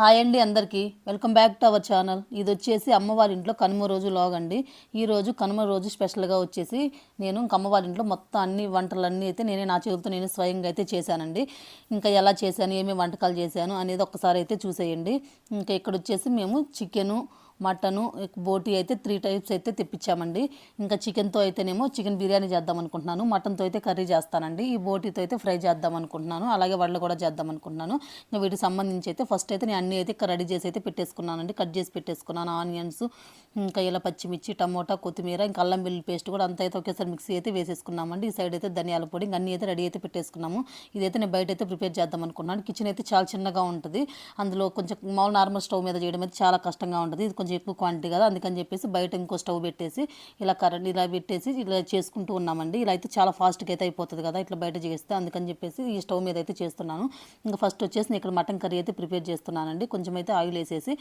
Hi అండి అందరికీ. Welcome back to our channel. ఇది వచ్చేసి అమ్మవారి ఇంట్లో కనుమ రోజు లాగ్ అండి. ఈ రోజు కనుమ రోజు స్పెషల్గా వచ్చేసి నేను ఇంక అమ్మవారి ఇంట్లో మొత్తం అన్ని వంటలన్నీ అయితే నేనే నా చేతులతో నేను స్వయంగా అయితే చేశానండి. ఇంకా ఎలా చేశాను ఏమేమి వంటకాలు చేశాను అనేది ఒక్కసారి అయితే చూసేయండి. ఇంకా ఇక్కడ వచ్చేసి మేము చికెను మటను బోటి అయితే త్రీ టైప్స్ అయితే తెప్పించామండి. ఇంకా చికెన్తో అయితేనేమో చికెన్ బిర్యానీ చేద్దాం అనుకుంటున్నాను మటన్తో అయితే కర్రీ చేస్తానండి. ఈ బోటితో అయితే ఫ్రై చేద్దాం అనుకుంటున్నాను అలాగే వడలు కూడా చేద్దాం అనుకుంటున్నాను ఇంకా వీటికి సంబంధించి అయితే ఫస్ట్ అయితే నేను అన్నీ అయితే రెడీ చేసి అయితే పెట్టేసుకున్నానండి. కట్ చేసి పెట్టేసుకున్నాను. ఆనియన్స్ ఇంకా ఇలా పచ్చిమిర్చి టమోటా కొత్తిమీర ఇంకా అల్లం వెల్లుల్లి పేస్ట్ కూడా అంతా అయితే ఒకేసారి మిక్సీ అయితే వేసేసుకున్నామండి. ఈ సైడ్ అయితే ధనియాల పొడి ఇంకా అన్నీ అయితే రెడీ అయితే పెట్టేసుకున్నాము. ఇదైతే నేను బయట అయితే ప్రిపేర్ చేద్దాం అనుకున్నాను కిచెన్ అయితే చాలా చిన్నగా ఉంటుంది. అందులో కొంచెం మామూలు నార్మల్ స్టవ్ మీద చేయడం అయితే చాలా కష్టంగా ఉంటుంది. ఇది కొంచెం ఎక్కువ క్వాంటిటీ కదా అందుకని చెప్పేసి బయట ఇంకో స్టవ్ పెట్టేసి ఇలా కరెంట్ ఇలా పెట్టేసి ఇలా చేసుకుంటూ ఉన్నామండి. ఇలా అయితే చాలా ఫాస్ట్గా అయితే అయిపోతుంది కదా ఇట్లా బయట చేస్తే అందుకని చెప్పేసి ఈ స్టవ్ మీద అయితే చేస్తున్నాను. ఇంకా ఫస్ట్ వచ్చేసి నేను ఇక్కడ మటన్ కర్రీ అయితే ప్రిపేర్ చేస్తున్నానండి. కొంచెం అయితే ఆయిల్ వేసేసి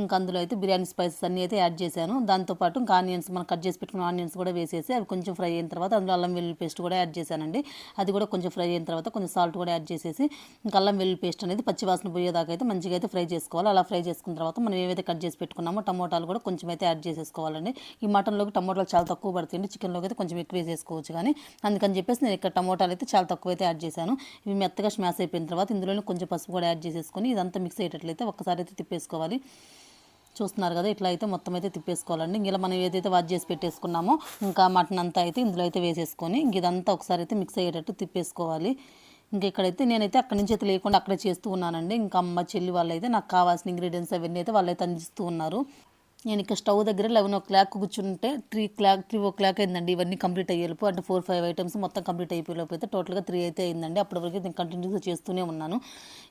ఇంకా అందులో అయితే బిర్యానీ స్పైసెస్ అన్నీ అయితే యాడ్ చేశాను. దాంతోపాటు ఇంకా ఆనియన్స్ మనం కట్ చేసి పెట్టుకున్న ఆనియన్స్ కూడా వేసేసి అవి కొంచెం ఫ్రై అయిన తర్వాత అందులో అల్లం వెల్లుల్లి పేస్ట్ కూడా యాడ్ చేశానండి. అది కూడా కొంచెం ఫ్రై అయిన తర్వాత కొంచెం సాల్ట్ కూడా యాడ్ చేసేసి ఇంకా అల్లం వెల్లుల్లి పేస్ట్ అనేది పచ్చివాసన పోయేదాకా అయితే మంచిగా అయితే ఫ్రై చేసుకోవాలి. అలా ఫ్రై చేసుకున్న తర్వాత మనం ఏవైతే కట్ చేసి పెట్టుకున్నామో టమోటాలు కూడా కొంచెం అయితే యాడ్ చేసేసుకోవాలండి. ఈ మటన్లోకి టమోటాలు చాలా తక్కువ పడుతుంది చికెన్లోకి అయితే కొంచెం ఎక్కువ వేసేసుకోవచ్చు కానీ అందుకని చెప్పేసి నేను ఇక్కడ టమోటాలు అయితే చాలా తక్కువ అయితే యాడ్ చేశాను. ఇవి మెత్తగా స్మాష్ అయిపోయిన తర్వాత ఇందులోనే కొంచెం పసుపు కూడా యాడ్ చేసేసుకొని ఇదంతా మిక్స్ అయ్యేటట్లయితే ఒక్కసారి అయితే తిప్పేసుకోవాలి. చూస్తున్నారు కదా ఇట్లా అయితే మొత్తం అయితే తిప్పేసుకోవాలండి. ఇలా మనం ఏదైతే వాష్ చేసి పెట్టేసుకున్నామో ఇంకా మటన్ అంతా అయితే ఇందులో అయితే వేసేసుకొని ఇంక ఇదంతా ఒకసారి అయితే మిక్స్ అయ్యేటట్టు తిప్పేసుకోవాలి. ఇంక ఇక్కడైతే నేనైతే అక్కడి నుంచి అయితే లేకుండా అక్కడే చేస్తూ ఉన్నానండి. ఇంకా అమ్మ చెల్లి వాళ్ళైతే నాకు కావాల్సిన ఇంగ్రీడియంట్స్ అవన్నీ అయితే వాళ్ళైతే అందిస్తూ ఉన్నారు. నేను ఇక్కడ స్టవ్ దగ్గర లెవెన్ ఓ క్లాక్ కూర్చుంటే three clock three o'clock అయిందండి. ఇవన్నీ కంప్లీట్ అయ్యేలోపు అంటే ఫోర్ ఫైవ్ ఐటమ్స్ మొత్తం కంప్లీట్ అయిపోయేలోపు అయితే టోటల్గా త్రీ అయితే అయిందండి. అప్పటి వరకు నేను కంటిన్యూస్గా చేస్తూనే ఉన్నాను.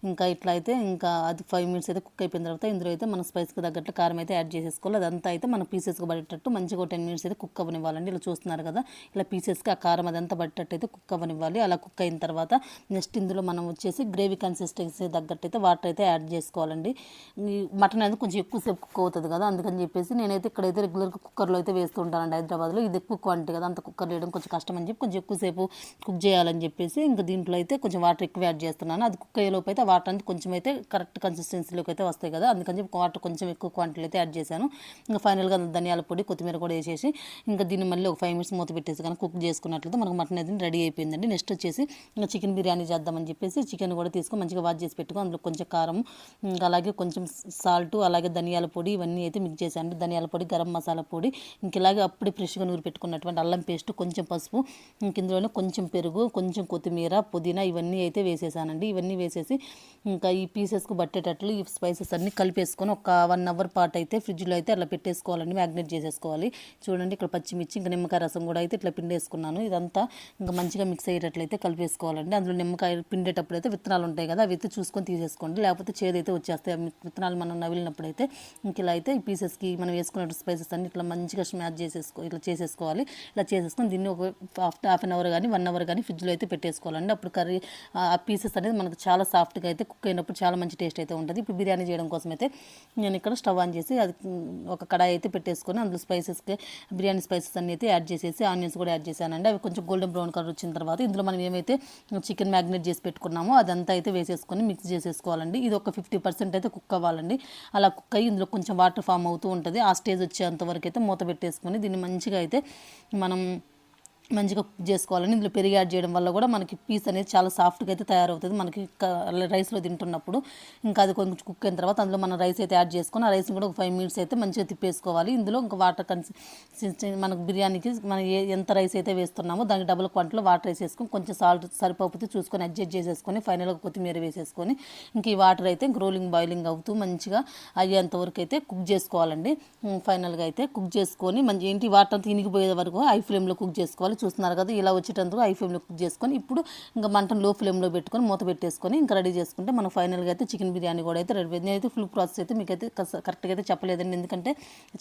ఇంకా ఇట్లా అయితే ఇంకా అది ఫైవ్ మినిట్స్ అయితే కుక్ అయిపోయిన తర్వాత ఇందులో అయితే మన స్పైస్కి తగ్గట్టు కారం అయితే యాడ్ చేసేసుకోవాలి. అదంతా అయితే మన పీసెస్కి పడేటట్టు మంచిగా టెన్ మినిట్స్ అయితే కుక్ అవ్వనివ్వాలండి. ఇలా చూస్తున్నారు కదా ఇలా పీసెస్కి ఆ కారం అదంతా పట్టేటట్టు అయితే కుక్ అవ్వనివ్వాలి. అలా కుక్ అయిన తర్వాత నెక్స్ట్ ఇందులో మనం వచ్చేసి గ్రేవీ కన్సిస్టెన్సీ తగ్గట్టు అయితే వాటర్ అయితే యాడ్ చేసుకోవాలండి. మటన్ అనేది కొంచెం ఎక్కువసేపు కుక్ అవుతుంది కదా అందుకని చెప్పేసి నేనైతే ఇక్కడైతే రెగ్యులర్గా కుక్కర్లో అయితే వేస్తుంటానండి హైదరాబాద్లో. ఇది ఎక్కువ క్వాంటిటీ కదా అంత కుక్కర్ వేయడం కొంచెం కష్టం అని చెప్పి కొంచెం ఎక్కువసేపు కుక్ చేయాలని చెప్పేసి ఇంకా దీంట్లో అయితే కొంచెం వాటర్ ఎక్కువ యాడ్ చేస్తున్నాను. అది కుక్ అయ్యేలోపు అయితే వాటర్ అనేది కొంచెం అయితే కరెక్ట్ కన్సిస్టెన్సీలోకి అయితే వస్తాయి కదా అందుకని చెప్పి వాటర్ కొంచెం ఎక్కువ క్వాంటిటీలో అయితే యాడ్ చేశాను. ఇంకా ఫైనల్గా ధనియాల పొడి కొత్తిమీర కూడా వేసేసి ఇంకా దీన్ని మళ్ళీ ఒక ఫైవ్ మినిట్స్ మూత పెట్టేసి కానీ కుక్ చేసుకున్నట్లయితే మనకు మటన్ అయితే రెడీ అయిపోయిందండి. నెక్స్ట్ వచ్చేసి ఇంకా చికెన్ బిర్యానీ చేద్దామని చెప్పేసి చికెన్ కూడా తీసుకొని మంచిగా వాష్ చేసి పెట్టుకో అందులో కొంచెం కారం ఇంకా అలాగే కొంచెం సాల్ట్ అలాగే ధనియాల పొడి ఇవన్నీ అయితే మిక్స్ చేశాను. ధనియాల పొడి గరం మసాలా పొడి ఇంక ఇలాగే అప్పుడే ఫ్రెష్గా నూరి పెట్టుకున్నటువంటి అల్లం పేస్ట్ కొంచెం పసుపు ఇంక ఇందులోనే కొంచెం పెరుగు కొంచెం కొత్తిమీర పుదీనా ఇవన్నీ అయితే వేసేసానండి. ఇవన్నీ వేసేసి ఇంకా ఈ పీసెస్కు పట్టేటట్లు ఈ స్పైసెస్ అన్ని కలిపేసుకొని ఒక వన్ అవర్ పాటు అయితే ఫ్రిడ్జ్లో అయితే అలా పెట్టేసుకోవాలండి మ్యాగ్నేట్ చేసేసుకోవాలి. చూడండి ఇక్కడ పచ్చిమిర్చి ఇంకా నిమ్మకాయ రసం కూడా అయితే ఇట్లా పిండేసుకున్నాను. ఇదంతా ఇంకా మంచిగా మిక్స్ అయ్యేటట్లయితే కలిపేసుకోవాలండి. అందులో నిమ్మకాయ పిండేటప్పుడు అయితే విత్తనాలు ఉంటాయి కదా అవి అయితే చూసుకొని తీసేసుకోండి. లేకపోతే చేదైతే వచ్చేస్తాయి. విత్తనాలు మనం నవిలినప్పుడు అయితే ఇంక ఇలా అయితే ఈ పీసెస్ పీసెస్కి మనం వేసుకున్న స్పైసెస్ అన్ని ఇట్లా మంచిగా స్మాష్ చేసేసుకో ఇట్లా చేసేసుకోవాలి. ఇలా చేసేసుకొని దీన్ని ఒక హాఫ్ అన్ అవర్ కానీ వన్ అవర్ కానీ ఫ్రిడ్జ్లో అయితే పెట్టేసుకోవాలండి అప్పుడు కర్రీ ఆ పీసెస్ అనేది మనకు చాలా సాఫ్ట్గా అయితే కుక్ అయినప్పుడు చాలా మంచి టేస్ట్ అయితే ఉంటుంది. ఇప్పుడు బిర్యానీ చేయడం కోసం అయితే నేను ఇక్కడ స్టవ్ ఆన్ చేసి అది ఒక కడాయి అయితే పెట్టేసుకొని అందులో స్పైసెస్కి బిర్యానీ స్పైసెస్ అన్ని అయితే యాడ్ చేసేసి ఆనియన్స్ కూడా యాడ్ చేశానండి. అవి కొంచెం గోల్డెన్ బ్రౌన్ కలర్ వచ్చిన తర్వాత ఇందులో మనం ఏమైతే చికెన్ మ్యాగ్నేట్ చేసి పెట్టుకున్నామో అదంతా అయితే వేసేసుకొని మిక్స్ చేసేసుకోవాలండి. ఇది ఒక ఫిఫ్టీ పర్సెంట్ అయితే కుక్ అవ్వాలండి. అలా కుక్ అయ్యి ఇందులో కొంచెం వాటర్ ఫామ్ అవుతూ ఉంటుంది. ఆ స్టేజ్ వచ్చేంత వరకు అయితే మూత పెట్టేసుకొని దీన్ని మంచిగా అయితే మనం మంచిగా కుక్ చేసుకోవాలని ఇందులో పెరిగి యాడ్ చేయడం వల్ల కూడా మనకి పీస్ అనేది చాలా సాఫ్ట్గా అయితే తయారవుతుంది. మనకి రైస్లో తింటున్నప్పుడు ఇంకా అది కొంచెం కుక్ అయిన తర్వాత అందులో మనం రైస్ అయితే యాడ్ చేసుకొని ఆ రైస్ని కూడా ఒక ఫైవ్ మినిట్స్ అయితే మంచిగా తిప్పేసుకోవాలి. ఇందులో ఇంకా వాటర్ కన్సిస్టెన్సీ మనకు బిర్యానీకి మనం ఏ ఎంత రైస్ అయితే వేస్తున్నామో దానికి డబుల్ క్వాంటిటీలో వాటర్ వేసేసుకొని కొంచెం సాల్ట్ సరిపోతే చూసుకొని అడ్జస్ట్ చేసేసుకొని ఫైనల్గా కొత్తిమీర వేసేసుకొని ఇంక ఈ వాటర్ అయితే ఇంక రోలింగ్ బాయిలింగ్ అవుతూ మంచిగా అయ్యేంత వరకు అయితే కుక్ చేసుకోవాలండి. ఫైనల్గా అయితే కుక్ చేసుకొని మంచి ఏంటి వాటర్ అంతా ఇనిగిపోయే వరకు హై ఫ్లేమ్లో కుక్ చేసుకోవాలి. చూస్తున్నారు కదా ఇలా వచ్చేటందుకు హై ఫ్లేమ్లో కుక్ చేసుకొని ఇప్పుడు ఇంకా మంటను లో ఫ్లేమ్లో పెట్టుకొని మూత పెట్టేసుకొని ఇంకా రెడీ చేసుకుంటే మనం ఫైనల్గా అయితే చికెన్ బిర్యానీ కూడా అయితే రెడీ. నేనైతే ఫుల్ ప్రాసెస్ అయితే మీకు అయితే కరెక్ట్గా అయితే చెప్పలేదండి. ఎందుకంటే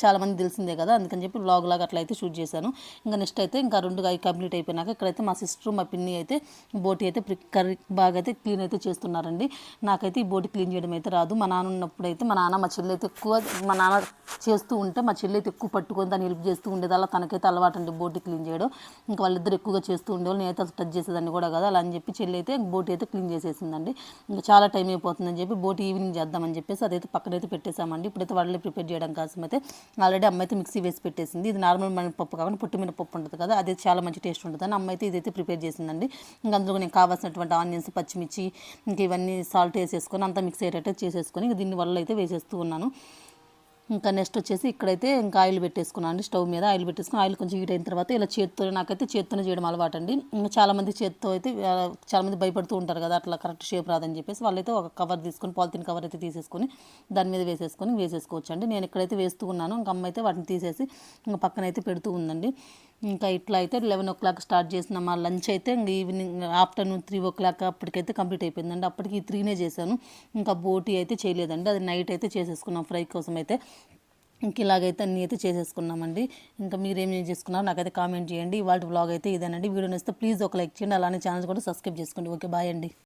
చాలామంది తెలిసిందే కదా అందుకని చెప్పి బ్లాగ్ లాగా అట్లా అయితే షూట్ చేశాను. ఇంకా నెక్స్ట్ అయితే ఇంకా రెండు అవి కంప్లీట్ అయిపోయినాక ఇక్కడైతే మా సిస్టర్ మా పిన్ని అయితే బోటి అయితే కర్రీ బాగా అయితే క్లీన్ అయితే చేస్తున్నారండి. నాకైతే ఈ బోటి క్లీన్ చేయడం అయితే రాదు. మా నాన్న ఉన్నప్పుడు అయితే మా నాన్న మా చెల్లి అయితే ఎక్కువ మా నాన్న చేస్తూ ఉంటే మా చెల్లి అయితే ఎక్కువ పట్టుకొని దాన్ని హెల్ప్ చేస్తూ ఉండేది. అలా తనకైతే అలవాటు అండి బోటి క్లీన్ చేయడం. ఇంకా వాళ్ళిద్దరు ఎక్కువగా చేస్తూ ఉండేవాళ్ళు. అయితే అసలు టచ్ చేసేదాన్ని కూడా కదా. అలా అని చెప్పి చెల్లి అయితే బోట్ అయితే క్లీన్ చేసేసిందండి. ఇంకా చాలా టైం అయిపోతుందని చెప్పి బోట్ ఈవినింగ్ చేద్దామని చెప్పేసి అదైతే పక్కనైతే పెట్టేసామండి ఇప్పుడైతే వాళ్ళే ప్రిపేర్ చేయడం కోసం అయితే ఆల్రెడీ అమ్మ అయితే మిక్సీ వేసి పెట్టేసింది. ఇది నార్మల్ మినపప్పు కాకుండా పుట్టి మినపప్పు ఉంటుంది కదా అది చాలా మంచి టేస్ట్ ఉంటుంది అని అమ్మ అయితే ఇదైతే ప్రిపేర్ చేసిందండి. ఇంకా అందులో నేను కావాల్సినటువంటి ఆనియన్స్ పచ్చిమిర్చి ఇంక ఇవన్నీ సాల్ట్ వేసేసుకొని అంతా మిక్స్ అయ్యేటట్టు చేసేసుకొని దీని దీన్ని వల్ల అయితే వేసేస్తూ ఉన్నాను. ఇంకా నెక్స్ట్ వచ్చేసి ఇక్కడైతే ఇంకా ఆయిల్ పెట్టేసుకున్నాను అండి స్టవ్ మీద ఆయిల్ పెట్టేసుకుని ఆయిల్ కొంచెం హీట్ అయిన తర్వాత ఇలా చేత్తో నాకైతే చేత్తోనే చేయడం అలవాటు అండి ఇంకా చాలామంది చేత్తో అయితే చాలామంది భయపడుతూ ఉంటారు కదా అట్లా కరెక్ట్ షేప్ రాదని చెప్పేసి వాళ్ళైతే ఒక కవర్ తీసుకొని పాలిథిన్ కవర్ అయితే తీసేసుకొని దాని మీద వేసేసుకొని వేసేసుకోవచ్చు అండి నేను ఇక్కడైతే వేస్తూ ఉన్నాను ఇంకా అమ్మ అయితే వాటిని తీసేసి ఇంకా పక్కన అయితే పెడుతూ ఉందండి. ఇంకా ఇట్లా అయితే లెవెన్ ఓ క్లాక్ స్టార్ట్ చేసిన మా లంచ్ అయితే ఇంక evening afternoon three o'clock అప్పటికైతే కంప్లీట్ అయిపోయిందండి. అప్పటికి త్రీనే చేశాను. ఇంకా బోటి అయితే చేయలేదండి. అది నైట్ అయితే చేసేసుకున్నాం ఫ్రై కోసం అయితే. ఇంక ఇలాగైతే అన్నీ అయితే చేసేసుకున్నామండి. ఇంకా మీరేం ఏం చేసుకున్నారో నాకైతే కామెంట్ చేయండి. ఇవాళ వ్లాగ్ అయితే ఇదేనండి. వీడియో నచ్చితే ప్లీజ్ ఒక లైక్ చేయండి. అలానే ఛానల్ కూడా సబ్స్క్రైబ్ చేసుకోండి. ఓకే బాయ్ అండి.